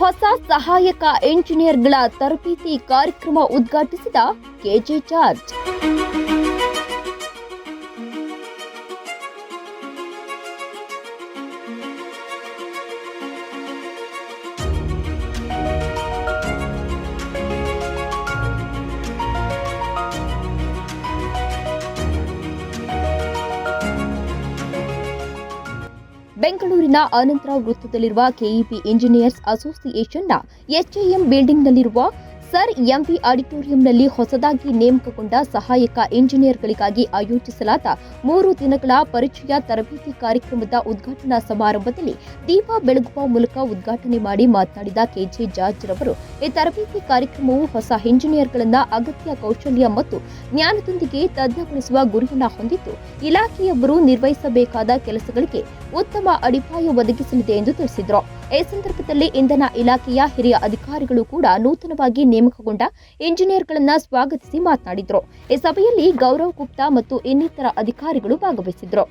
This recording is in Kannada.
ಹೊಸ ಸಹಾಯಕ ಎಂಜಿನಿಯರ್ಗಳ ತರಬೇತಿ ಕಾರ್ಯಕ್ರಮ ಉದ್ಘಾಟಿಸಿದ ಕೆಜೆ ಜಾರ್ಜ್. ಬೆಂಗಳೂರಿನ ಅನಂತರ ವೃತ್ತದಲ್ಲಿರುವ ಕೆಇಪಿ ಇಂಜಿನಿಯರ್ಸ್ ಅಸೋಸಿಯೇಷನ್ನ ಎಚ್ಎಎಂ ಬಿಲ್ಡಿಂಗ್ನಲ್ಲಿರುವ ಸರ್ ಎಂವಿ ಆಡಿಟೋರಿಯಂನಲ್ಲಿ ಹೊಸದಾಗಿ ನೇಮಕಗೊಂಡ ಸಹಾಯಕ ಇಂಜಿನಿಯರ್ಗಳಿಗಾಗಿ ಆಯೋಜಿಸಲಾದ ಮೂರು ದಿನಗಳ ಪರಿಚಯ ತರಬೇತಿ ಕಾರ್ಯಕ್ರಮದ ಉದ್ಘಾಟನಾ ಸಮಾರಂಭದಲ್ಲಿ ದೀಪ ಬೆಳಗುವ ಮೂಲಕ ಉದ್ಘಾಟನೆ ಮಾಡಿ ಮಾತನಾಡಿದ ಕೆಜೆ ಜಾರ್ಜ್ ರವರು, ಈ ತರಬೇತಿ ಕಾರ್ಯಕ್ರಮವು ಹೊಸ ಇಂಜಿನಿಯರ್ಗಳನ್ನ ಅಗತ್ಯ ಕೌಶಲ್ಯ ಮತ್ತು ಜ್ಞಾನದೊಂದಿಗೆ ತಜ್ಞಗೊಳಿಸುವ ಗುರಿಯನ್ನ ಹೊಂದಿದ್ದು, ಇಲಾಖೆಯವರು ನಿರ್ವಹಿಸಬೇಕಾದ ಕೆಲಸಗಳಿಗೆ ಉತ್ತಮ ಅಡಿಪಾಯ ಒದಗಿಸಲಿದೆ ಎಂದು ತಿಳಿಸಿದರು. ಈ ಸಂದರ್ಭದಲ್ಲಿ ಇಂಧನ ಇಲಾಖೆಯ ಹಿರಿಯ ಅಧಿಕಾರಿಗಳು ಕೂಡ ನೂತನವಾಗಿ ನೇಮಕಗೊಂಡ ಇಂಜಿನಿಯರ್ಗಳನ್ನು ಸ್ವಾಗತಿಸಿ ಮಾತನಾಡಿದರು. ಈ ಸಭೆಯಲ್ಲಿ ಗೌರವ್ ಗುಪ್ತಾ ಮತ್ತು ಇನ್ನಿತರ ಅಧಿಕಾರಿಗಳು ಭಾಗವಹಿಸಿದ್ರು.